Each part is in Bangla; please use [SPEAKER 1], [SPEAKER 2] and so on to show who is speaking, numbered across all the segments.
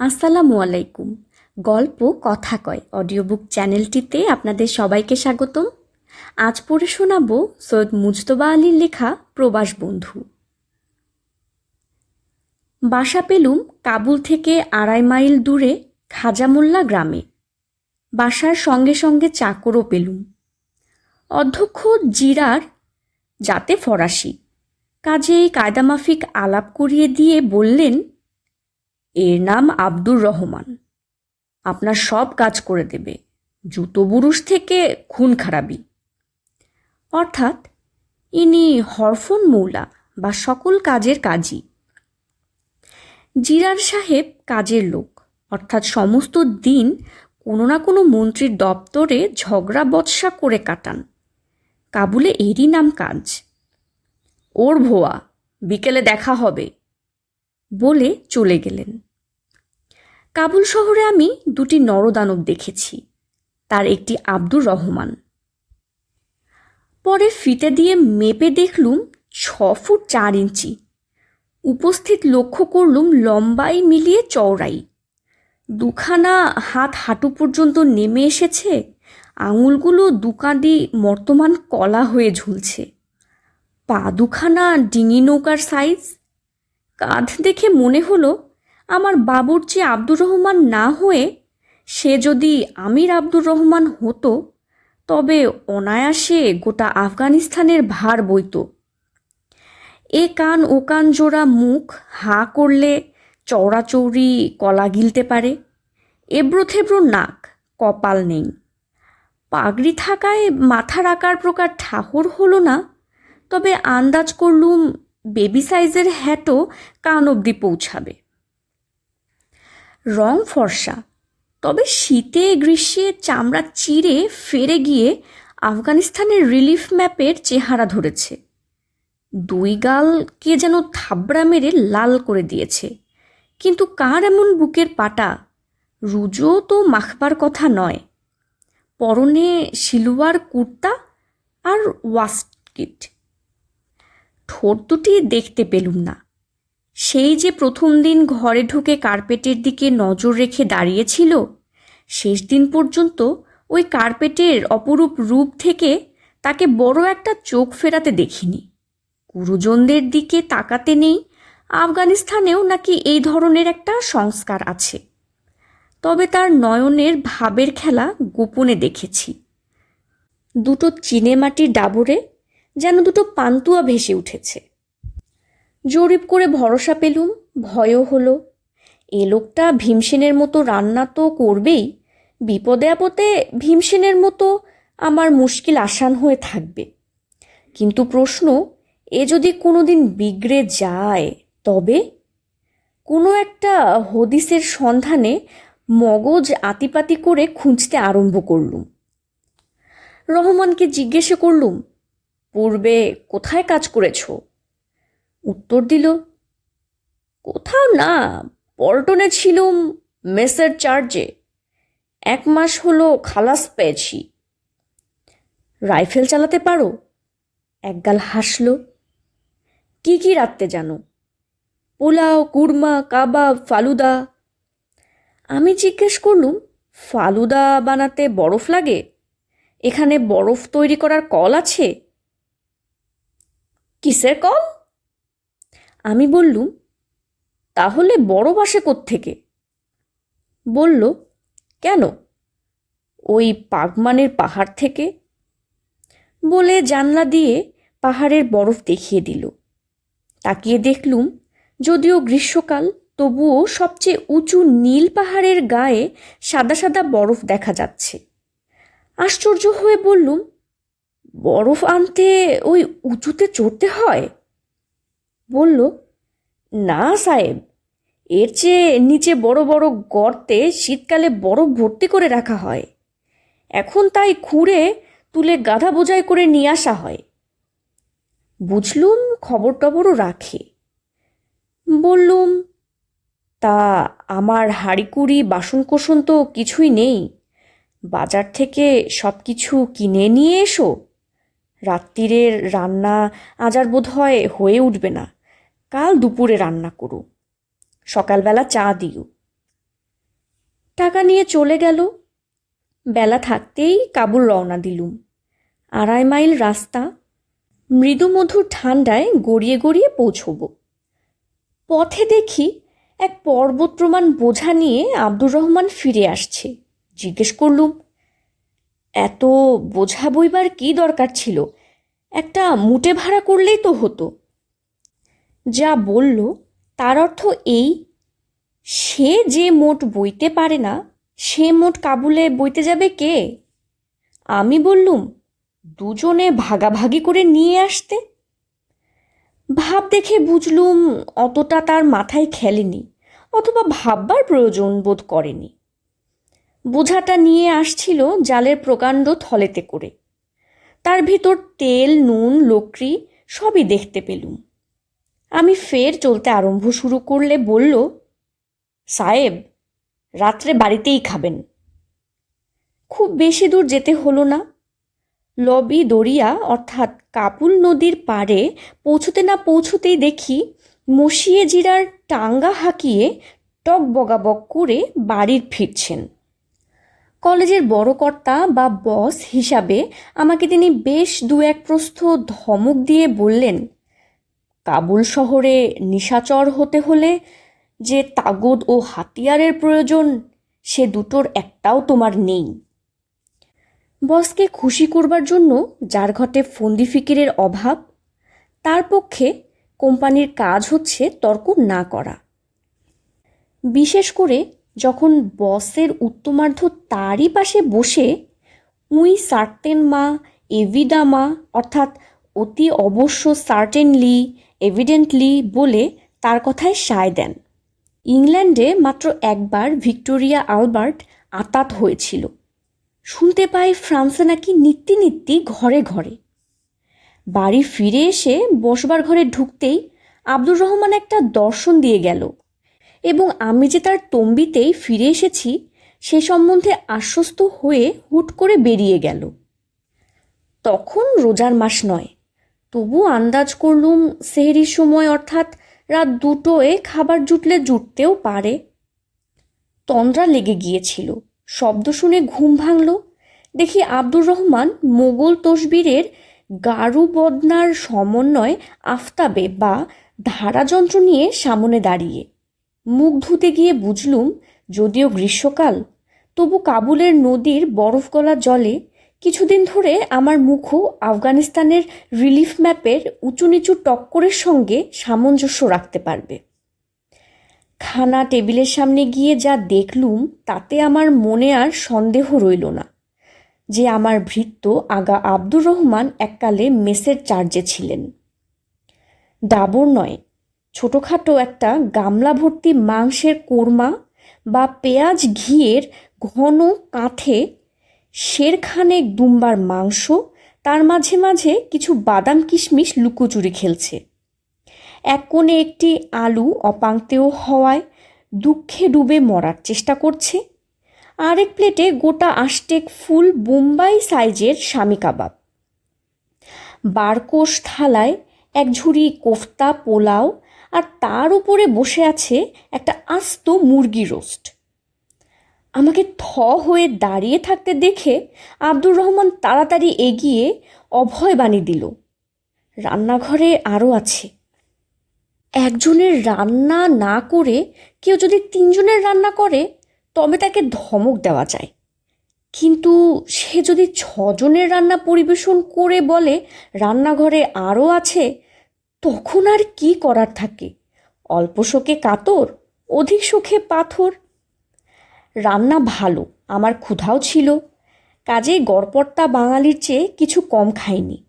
[SPEAKER 1] আসসালামু আলাইকুম। গল্প কথা কয় অডিও বুক চ্যানেলটিতে আপনাদের সবাইকে স্বাগতম। আজ পড়ে শোনাব সৈয়দ মুজতবা আলীর লেখা প্রবাস বন্ধু। বাসা পেলুম কাবুল থেকে আড়াই মাইল দূরে খাজামোল্লা গ্রামে। বাসার সঙ্গে সঙ্গে চাকরও পেলুম। অধ্যক্ষ জিরার যাতে ফরাসি। কাজেই কায়দামাফিক আলাপ করিয়ে দিয়ে বললেন এর নাম আব্দুর রহমান। আপনার সব কাজ করে দেবে। জুতো বুরুষ থেকে খুন খারাপি। অর্থাৎ, ইনি হরফন মৌলা বা সকল কাজের কাজী। জিরার সাহেব কাজের লোক। অর্থাৎ সমস্ত দিন কোনো না কোনো মন্ত্রীর দপ্তরে ঝগড়া বৎসা করে কাটান। কাবুলে এরই নাম কাজ। ওর ভোয়া, বিকেলে দেখা হবে, বলে চলে গেলেন। কাবুল শহরে আমি দুটি নরদানব দেখেছি। তার একটি আব্দুর রহমান। পরে ফিতে দিয়ে মেপে দেখলুম ছ ফুট চার ইঞ্চি। উপস্থিত লক্ষ্য করলুম লম্বাই মিলিয়ে চওড়াই। দুখানা হাত হাঁটু পর্যন্ত নেমে এসেছে, আঙুলগুলো দুকাঁদি বর্তমান কলা হয়ে ঝুলছে। পা দুখানা ডিঙি নৌকার সাইজ। কাঁধ দেখে মনে হলো আমার বাবুর যে আব্দুর রহমান না হয়ে সে যদি আমির আব্দুর রহমান হতো, তবে অনায়াসে গোটা আফগানিস্তানের ভার বইত। এ কান ও কান জোড়া মুখ হা করলে চৌড়াচৌড়ি কলা গিলতে পারে এবড়ো থেবড়ো নাক কপাল নেই। পাগড়ি থাকায় মাথার আকার প্রকার ঠাহর হলো না, তবে আন্দাজ করলুম বেবি সাইজের হ্যাটও কান অবধি পৌঁছাবে। রং ফর্সা। তবে শীতে গ্রীষ্মে চামড়া চিরে ফেরে গিয়ে আফগানিস্তানের রিলিফ ম্যাপের চেহারা ধরেছে। দুই গাল কে যেন থাবড়া মেরে লাল করে দিয়েছে। কিন্তু কার এমন বুকের পাটা? রুজো তো মাখবার কথা নয়। পরনে সিলুয়ার কুর্তা আর ওয়াস্টকিট ঠোঁট দুটি দেখতে পেলুম না। সেই যে প্রথম দিন ঘরে ঢুকে কার্পেটের দিকে নজর রেখে দাঁড়িয়েছিল, শেষ দিন পর্যন্ত ওই কার্পেটের অপরূপ রূপ থেকে তাকে বড় একটা চোখ ফেরাতে দেখিনি। গুরুজনদের দিকে তাকাতে নেই, আফগানিস্তানেও নাকি এই ধরনের একটা সংস্কার আছে। তবে তার নয়নের ভাবের খেলা গোপনে দেখেছি। দুটো চিনেমাটির ডাবরে যেন দুটো পান্তুয়া ভেসে উঠেছে। জরিপ করে ভরসা পেলুম, ভয়ও হলো। এ লোকটা ভীমসেনের মতো রান্না তো করবেই, বিপদে আপদে ভীমসেনের মতো আমার মুশকিল আসান হয়ে থাকবে। কিন্তু প্রশ্ন, এ যদি কোনো দিন বিগড়ে যায়, তবে? কোনো একটা হদিসের সন্ধানে মগজ আতিপাতি করে খুঁজতে আরম্ভ করলুম। রহমানকে জিজ্ঞেসে করলুম, পূর্বে কোথায় কাজ করেছ? উত্তর দিল, কোথাও না, পল্টনে ছিলুম মেসের চার্জে। এক মাস হলো খালাস পেয়েছি। রাইফেল চালাতে পারো? একগাল হাসল, কি কি রাখতে জানো? পোলাও, কুরমা, কাবাব, ফালুদা? আমি জিজ্ঞেস করলুম, ফালুদা বানাতে বরফ লাগে? এখানে বরফ তৈরি করার কল আছে? কিসের কল? আমি বললুম, তাহলে বরফ আসে থেকে বলল, কেন? ওই পাগমানের পাহাড় থেকে? বলে জানলা দিয়ে পাহাড়ের বরফ দেখিয়ে দিল। তাকিয়ে দেখলুম, যদিও গ্রীষ্মকাল, তবুও সবচেয়ে উঁচু নীল পাহাড়ের গায়ে সাদা সাদা বরফ দেখা যাচ্ছে। আশ্চর্য হয়ে বললুম, বরফ আনতে ওই উঁচুতে চড়তে হয়? বলল না, সাহেব। এর চেয়ে নিচে বড় বড় গর্তে শীতকালে বরফ ভর্তি করে রাখা হয়। এখন তাই খুঁড়ে তুলে গাধা বোঝাই করে নিয়ে আসা হয়। বুঝলুম খবর টবরও রাখে। বললুম, তা আমার হাঁড়িকুড়ি, বাসনকোসন তো কিছুই নেই। বাজার থেকে সব কিছু কিনে নিয়ে এসো। রাত্রিরের রান্না আজ আর বোধ হয় হয়ে উঠবে না। কাল দুপুরে রান্না করো সকালবেলা চা দিও। টাকা নিয়ে চলে গেল। বেলা থাকতেই কাবুল রওনা দিলুম। আড়াই মাইল রাস্তা। মৃদুমধুর ঠান্ডায় গড়িয়ে গড়িয়ে পৌঁছব। পথে দেখি এক পর্বত প্রমাণ বোঝা নিয়ে আব্দুর রহমান ফিরে আসছে। জিজ্ঞেস করলুম, এত বোঝা বইবার কি দরকার ছিল? একটা মুটে ভাড়া করলেই তো হতো। যা বলল, তার অর্থ এই, সে যে মোট বইতে পারে না, সে মোট কাবুলে বইতে যাবে কে? আমি বললুম, দুজনে ভাগাভাগি করে নিয়ে আসতে। ভাব দেখে বুঝলুম, অতটা তার মাথায় খেলেনি, অথবা ভাববার প্রয়োজন বোধ করেনি। বোঝাটা নিয়ে আসছিল জালের প্রকাণ্ড থলেতে করে। তার ভিতর তেল, নুন লোকরি সবই দেখতে পেলুম। আমি ফের চলতে আরম্ভ শুরু করলে বলল, সাহেব, রাত্রে বাড়িতেই খাবেন। খুব বেশি দূর যেতে হলো না। লবি দরিয়া অর্থাৎ কাপুল নদীর পাড়ে পৌঁছতে না পৌঁছতেই দেখি মসিয়ে জিরার টাঙ্গা হাঁকিয়ে টক বগাবক করে বাড়ির ফিরছেন। কলেজের বড় কর্তা বা বস হিসাবে আমাকে তিনি বেশ দু এক প্রস্থ ধমক দিয়ে বললেন কাবুল শহরে নিশাচর হতে হলে যে তাগদ ও হাতিয়ারের প্রয়োজন, সে দুটোর একটাও তোমার নেই। বসকে খুশি করবার জন্য যার ঘটে ফন্দি ফিকিরের অভাব, তার পক্ষে কোম্পানির কাজ হচ্ছে তর্ক না করা। বিশেষ করে যখন বসের উত্তমার্ধ তারই পাশে বসে উই সার্টেন মা, এভিডা মা, অর্থাৎ অতি অবশ্য সার্টেনলি এভিডেন্টলি বলে তার কথায় সায় দেন। ইংল্যান্ডে মাত্র একবার ভিক্টোরিয়া আলবার্ট আতাত হয়েছিল। শুনতে পাই ফ্রান্সে নাকি নিত্যি নিত্যি ঘরে ঘরে। বাড়ি ফিরে এসে বসবার ঘরে ঢুকতেই আব্দুর রহমান একটা দর্শন দিয়ে গেল এবং আমি যে তার তম্বিতেই ফিরে এসেছি সে সম্বন্ধে আশ্বস্ত হয়ে হুট করে বেরিয়ে গেল। তখন রোজার মাস নয়। তবু আন্দাজ করলুম সেহরির সময় অর্থাৎ রাত দুটোয় খাবার জুটলে জুটতেও পারে। তন্দ্রা লেগে গিয়েছিল। শব্দ শুনে ঘুম ভাঙল। দেখি আব্দুর রহমান মোগল তসবিরের গারু বদনার সমন্বয় আফতাবে বা ধারাযন্ত্র নিয়ে সামনে দাঁড়িয়ে। মুখ ধুতে গিয়ে বুঝলুম, যদিও গ্রীষ্মকাল, তবু কাবুলের নদীর বরফ গলা জলে কিছুদিন ধরে আমার মুখও আফগানিস্তানের রিলিফ ম্যাপের উঁচু নিচু টক্করের সঙ্গে সামঞ্জস্য রাখতে পারবে। খানা টেবিলের সামনে গিয়ে যা দেখলুম, তাতে আমার মনে আর সন্দেহ রইল না যে আমার ভৃত্য আগা আব্দুর রহমান এককালে মেসের চার্জে ছিলেন। ডাবর নয়, ছোটোখাটো একটা গামলা ভর্তি মাংসের কোরমা বা পেঁয়াজ ঘিয়ের ঘন কাঁথে শেরখানেক দুম্বার মাংস, তার মাঝে মাঝে কিছু বাদাম কিশমিশ লুকোচুরি খেলছে। এক কোণে একটি আলু অপাঙ্ক্তেও হওয়ায় দুঃখে ডুবে মরার চেষ্টা করছে। আরেক প্লেটে গোটা আষ্টেক ফুল বোম্বাই সাইজের স্বামী কাবাব। বারকোষ থালায় এক ঝুড়ি কোফতা পোলাও আর তার উপরে বসে আছে একটা আস্ত মুরগি রোস্ট। আমাকে থ হয়ে দাঁড়িয়ে থাকতে দেখে আব্দুর রহমান তাড়াতাড়ি এগিয়ে অভয় বাণী দিল, রান্নাঘরে আরও আছে। একজনের রান্না না করে কেউ যদি তিনজনের রান্না করে, তবে তাকে ধমক দেওয়া যায়। কিন্তু সে যদি ছজনের রান্না পরিবেশন করে বলে রান্নাঘরে আরও আছে, তখন আর কি করার থাকে? অল্প শোকে কাতর, অধিক শোকে পাথর রান্না ভালো, আমার ক্ষুধাও ছিল। কাজেই গড়পড়তা বাঙালির চেয়ে কিছু কম খাইনি।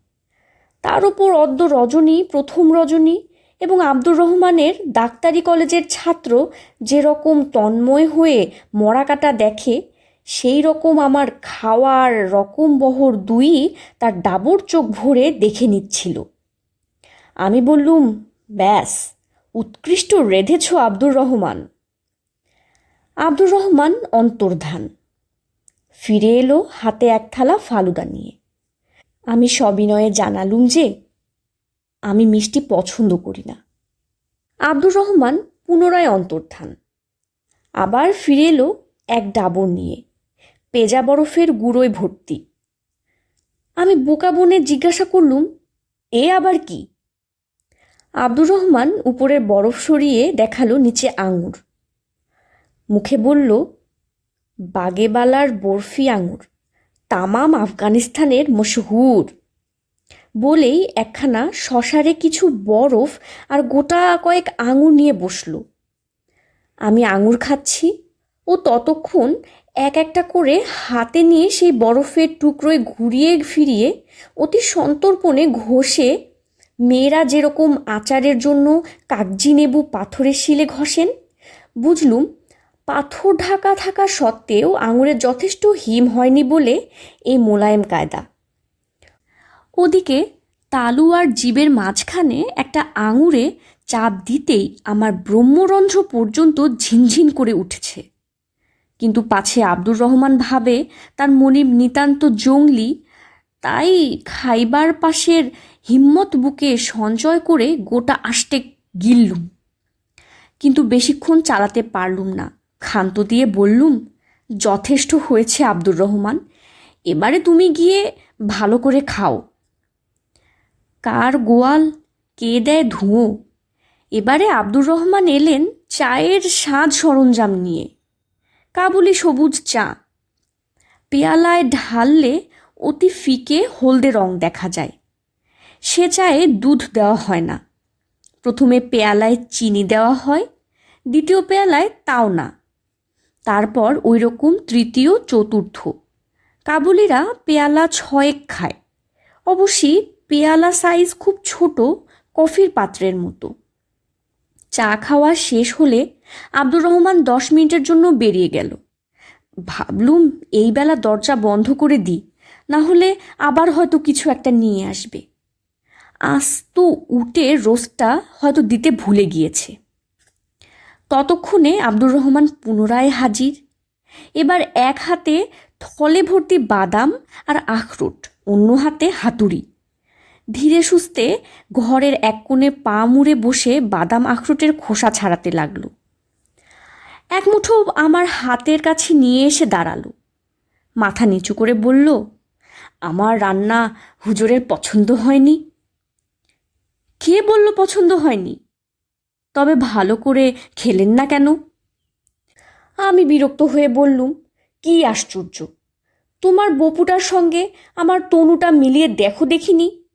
[SPEAKER 1] তার উপর অদ্য রজনী, প্রথম রজনী এবং আব্দুর রহমানের ডাক্তারি কলেজের ছাত্র যেরকম তন্ময় হয়ে মরাকাটা দেখে, সেই রকম আমার খাওয়ার রকম বহর দুই তার ডাবর চোখ ভরে দেখে নিচ্ছিল। আমি বললুম, ব্যাস, উৎকৃষ্ট রেধেছ আব্দুর রহমান। আব্দুর রহমান অন্তর্ধান। ফিরে এলো হাতে এক থালা ফালুদা নিয়ে। আমি সবিনয়ে জানালুম যে, আমি মিষ্টি পছন্দ করি না। আব্দুর রহমান পুনরায় অন্তর্ধান। আবার ফিরে এলো এক ডাবর নিয়ে, পেজা বরফের গুঁড়োয় ভর্তি। আমি বোকা বনে জিজ্ঞাসা করলুম, এ আবার কি? আব্দুর রহমান উপরের বরফ সরিয়ে দেখাল নিচে আঙুর। মুখে বলল, বাগেবালার বরফি আঙুর, তামাম আফগানিস্তানের মশহুর। বলেই একখানা শশারে কিছু বরফ আর গোটা কয়েক আঙুর নিয়ে বসল। আমি আঙুর খাচ্ছি ও ততক্ষণ এক একটা করে হাতে নিয়ে সেই বরফের টুকরোয় ঘুরিয়ে ফিরিয়ে অতি সন্তর্পণে ঘষে মেয়েরা যেরকম আচারের জন্য কাগজি নেবু পাথরের শিলে ঘষেন, বুঝলুম পাথর ঢাকা থাকা সত্ত্বেও আঙুরের যথেষ্ট হিম হয়নি বলে এই মোলায়েম কায়দা। ওদিকে তালু আর জীবের মাঝখানে একটা আঙুরে চাপ দিতেই আমার ব্রহ্মরন্ধ্র পর্যন্ত ঝিনঝিন করে উঠেছে। কিন্তু পাছে আব্দুর রহমান ভাবে তার মনিব নিতান্ত জংলি তাই খাইবার পাশের হিম্মত বুকে সঞ্চয় করে গোটা আষ্টে গিললুম। কিন্তু বেশিক্ষণ চালাতে পারলুম না। ক্ষান্ত দিয়ে বললুম, যথেষ্ট হয়েছে আব্দুর রহমান, এবারে তুমি গিয়ে ভালো করে খাও। কার গোয়াল? কে দেয় ধুঁয়ো? এবারে আব্দুর রহমান এলেন চায়ের সাজ সরঞ্জাম নিয়ে, কাবুলি সবুজ চা। পেয়ালায় ঢাললে অতি ফিকে হলদে রং দেখা যায়। সে চায়ে দুধ দেওয়া হয় না। প্রথমে পেয়ালায় চিনি দেওয়া হয়, দ্বিতীয় পেয়ালায় তাও না। তারপর ওই রকম তৃতীয়, চতুর্থ। কাবুলিরা পেয়ালা ছয়েক খায়। অবশ্যই পেয়ালা সাইজ খুব ছোট, কফির পাত্রের মতো। চা খাওয়া শেষ হলে আব্দুর রহমান দশ মিনিটের জন্য বেরিয়ে গেল। ভাবলুম এই বেলা দরজা বন্ধ করে দিই, না হলে আবার হয়তো কিছু একটা নিয়ে আসবে। আস্ত উঠে রোস্টটা হয়তো দিতে ভুলে গিয়েছে। ততক্ষণে আব্দুর রহমান পুনরায় হাজির। এবার এক হাতে থলে ভর্তি বাদাম আর আখরোট, অন্য হাতে হাতুড়ি। ধীরে সুস্থে ঘরের এক কোণে পা মুড়ে বসে বাদাম আখরোটের খোসা ছাড়াতে লাগল। এক মুঠো আমার হাতের কাছে নিয়ে এসে দাঁড়াল। মাথা নিচু করে বলল, আমার রান্না হুজুরের পছন্দ হয়নি। কে বলল পছন্দ হয়নি? তবে ভালো করে খেলেন না কেন? আমি বিরক্ত হয়ে বললুম, কি আশ্চর্য! তোমার বপুটার সঙ্গে আমার তনুটা মিলিয়ে দেখো দেখিনি।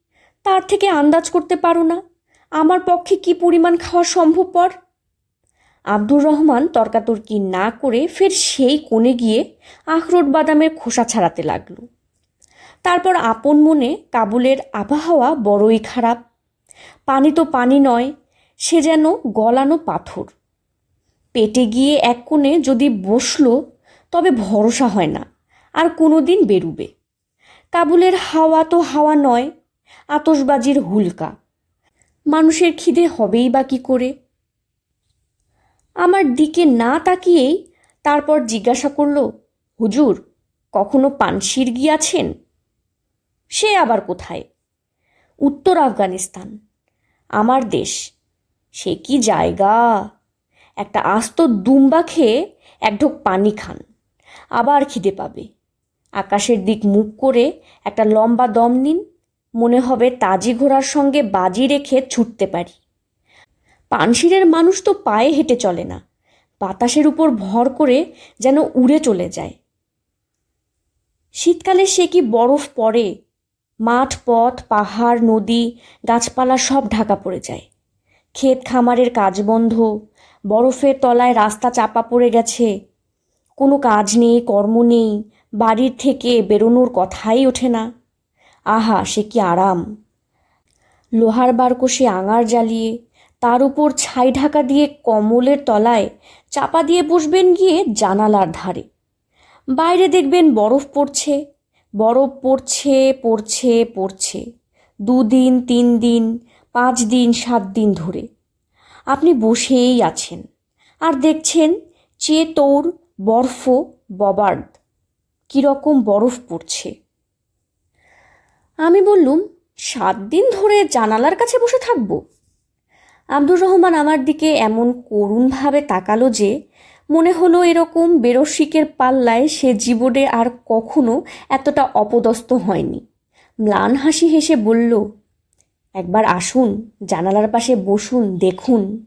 [SPEAKER 1] তার থেকে আন্দাজ করতে পারো না, আমার পক্ষে কি পরিমাণ খাওয়া সম্ভবপর? আব্দুর রহমান তর্কাতর্কি না করে ফের সেই কোণে গিয়ে আখরোট বাদামের খোসা ছাড়াতে লাগল। তারপর আপন মনে কাবুলের আবহাওয়া বড়ই খারাপ। পানি তো পানি নয় সে যেন গলানো পাথর। পেটে গিয়ে এক কোণে যদি বসল, তবে ভরসা হয় না, আর কোনো দিন বেরুবে। কাবুলের হাওয়া তো হাওয়া নয় আতসবাজির হুলকা। মানুষের খিদে হবেই বা কী করে? আমার দিকে না তাকিয়েই তারপর জিজ্ঞাসা করল, হুজুর, কখনো পানশির গিয়াছেন সে আবার কোথায়? উত্তর আফগানিস্তান, আমার দেশ। সে কি জায়গা? একটা আস্ত দুম্বা খেয়ে এক ঢোক পানি খান, আবার খিদে পাবে। আকাশের দিক মুখ করে একটা লম্বা দম নিন, মনে হবে তাজি ঘোড়ার সঙ্গে বাজি রেখে ছুটতে পারি। পানশিরের মানুষ তো পায়ে হেঁটে চলে না, বাতাসের উপর ভর করে যেন উড়ে চলে যায়। শীতকালে সে কি বরফ পড়ে? মাঠ, পথ, পাহাড়, নদী, গাছপালা সব ঢাকা পড়ে যায়। ক্ষেত খামারের কাজ বন্ধ, বরফের তলায় রাস্তা চাপা পড়ে গেছে। কোনো কাজ নেই, কর্ম নেই, বাড়ির থেকে বেরোনোর কথাই ওঠে না। আহা, সে কি আরাম। লোহার বারকোষে আঙার জ্বালিয়ে, তার উপর ছাই ঢাকা দিয়ে কমলের তলায় চাপা দিয়ে বসবেন গিয়ে জানালার ধারে। বাইরে দেখবেন বরফ পড়ছে বরফ পড়ছে পড়ছে পড়ছে। দুদিন তিন দিন পাঁচ দিন সাত দিন ধরে। আপনি বসেই আছেন। আর দেখছেন চেতৌর বরফ ববার্দ। কীরকম বরফ পড়ছে। আমি বললুম সাত দিন ধরে জানালার কাছে বসে থাকব? আব্দুর রহমান আমার দিকে এমন করুণভাবে তাকালো যে মনে হলো এরকম বেরসিকের পাল্লায় সে জীবনে আর কখনো এতটা অপদস্থ হয়নি। ম্লান হাসি হেসে বলল, একবার আসুন, জানালার পাশে বসুন, দেখুন।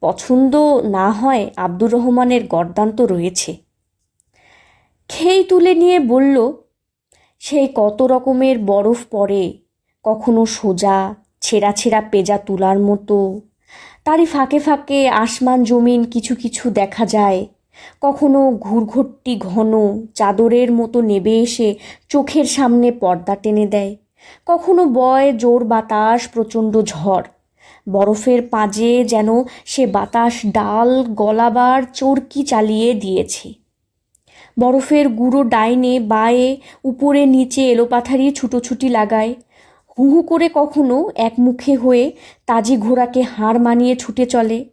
[SPEAKER 1] পছন্দ না হয় আব্দুর রহমানের গর্দান্ত রয়েছে। খেই তুলে নিয়ে বলল, সেই কত রকমের বরফ পড়ে, কখনো সোজা, ছেঁড়া ছেঁড়া পেজা তুলার মতো। তারই ফাঁকে ফাঁকে আসমান জমিন কিছু কিছু দেখা যায়। কখনো ঘুরঘুরটি ঘন চাদরের মতো নেবে এসে চোখের সামনে পর্দা টেনে দেয়। কখনো বয় জোর বাতাস, প্রচণ্ড ঝড়। বরফের পাঁজে যেন সে বাতাস ডাল গলাবার চরকি চালিয়ে দিয়েছে। বরফের গুঁড়ো ডাইনে বায়ে উপরে নিচে এলোপাথারি ছুটোছুটি লাগায়। হু হু করে কখনো একমুখে হয়ে তাজি ঘোড়াকে হাড় মানিয়ে ছুটে চলে।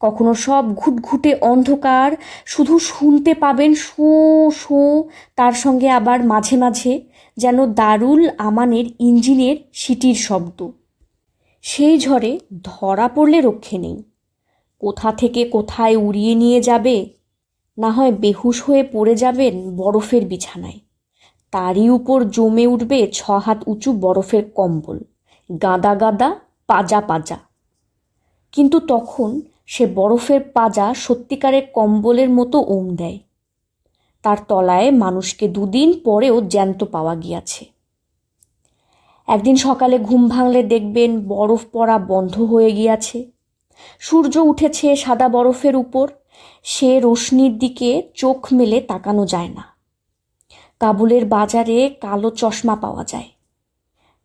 [SPEAKER 1] কখনো সব ঘুটঘুটে অন্ধকার, শুধু শুনতে পাবেন শো শো, তার সঙ্গে আবার মাঝে মাঝে যেন দারুল আমানের ইঞ্জিনের সিটির শব্দ। সেই ঝড়ে ধরা পড়লে রক্ষে নেই। কোথা থেকে কোথায় উড়িয়ে নিয়ে যাবে? না হয় বেহুশ হয়ে পড়ে যাবেন বরফের বিছানায়। তারই উপর জমে উঠবে ছ হাত উঁচু বরফের কম্বল। গাদা গাদা, পাজা পাজা। কিন্তু তখন সে বরফের পাজা সত্যিকারের কম্বলের মতো ওম দেয়। তার তলায় মানুষকে দুদিন পরেও জ্যান্ত পাওয়া গিয়াছে। একদিন সকালে ঘুম ভাঙলে দেখবেন বরফ পড়া বন্ধ হয়ে গিয়াছে। সূর্য উঠেছে সাদা বরফের উপর, সে রশ্মির দিকে চোখ মেলে তাকানো যায় না। কাবুলের বাজারে কালো চশমা পাওয়া যায়।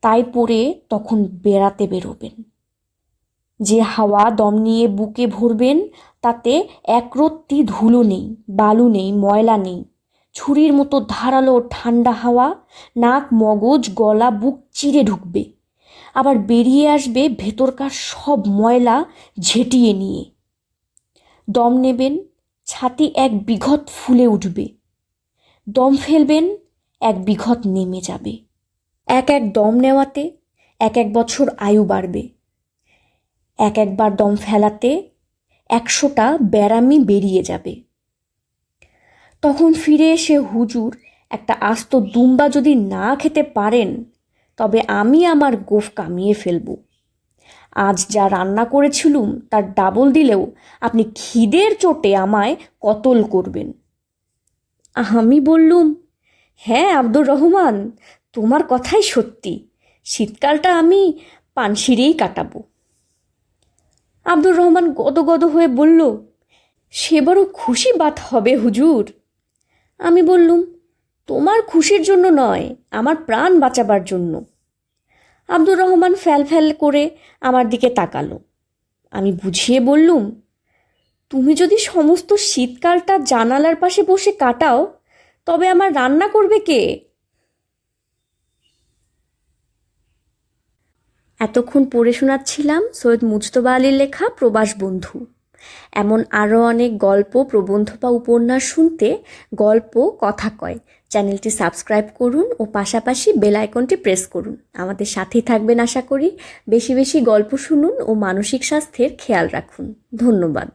[SPEAKER 1] তাই পরে তখন বেড়াতে বেরোবেন। যে হাওয়া দম নিয়ে বুকে ভরবেন, তাতে একরত্তি ধুলো নেই, বালু নেই, ময়লা নেই। ছুরির মতো ধারালো ঠান্ডা হাওয়া, নাক, মগজ, গলা, বুক চিরে ঢুকবে। আবার বেরিয়ে আসবে ভেতরকার সব ময়লা ঝেঁটিয়ে নিয়ে। দম নেবেন, ছাতি এক বিঘত ফুলে উঠবে। দম ফেলবেন, এক বিঘত নেমে যাবে। এক এক দম নেওয়াতে এক এক বছর আয়ু বাড়বে। এক একবার দম ফেলাতে একশোটা ব্যারামি বেরিয়ে যাবে। তখন ফিরে এসে হুজুর একটা আস্ত দুম্বা যদি না খেতে পারেন, তবে আমি আমার গোফ কামিয়ে ফেলব। আজ যা রান্না করেছিলুম, তার ডাবল দিলেও আপনি খিদের চোটে আমায় কতল করবেন। আমি বললুম হ্যাঁ আব্দুর রহমান, তোমার কথাই সত্যি। শীতকালটা আমি পানসিরেই কাটাবো। আব্দুর রহমান গদগদ হয়ে বলল সে খুশি বাত হবে হুজুর। আমি বললুম, তোমার খুশির জন্য নয়, আমার প্রাণ বাঁচাবার জন্য। আব্দুর রহমান ফ্যাল ফ্যাল করে আমার দিকে তাকালো। আমি বুঝিয়ে বললুম, তুমি যদি সমস্ত শীতকালটা জানালার পাশে বসে কাটাও, তবে আমার রান্না করবে কে? এতক্ষণ পড়ে শোনাচ্ছিলাম সৈয়দ মুজতবা আলীর লেখা প্রবাস বন্ধু। এমন আরও অনেক গল্প প্রবন্ধ বা উপন্যাস শুনতে গল্প, কথা কয়। চ্যানেলটি সাবস্ক্রাইব করুন ও পাশাপাশি বেল আইকনটি প্রেস করুন। আমাদের সাথেই থাকবেন আশা করি। বেশি বেশি গল্প শুনুন ও মানসিক স্বাস্থ্যের খেয়াল রাখুন। ধন্যবাদ।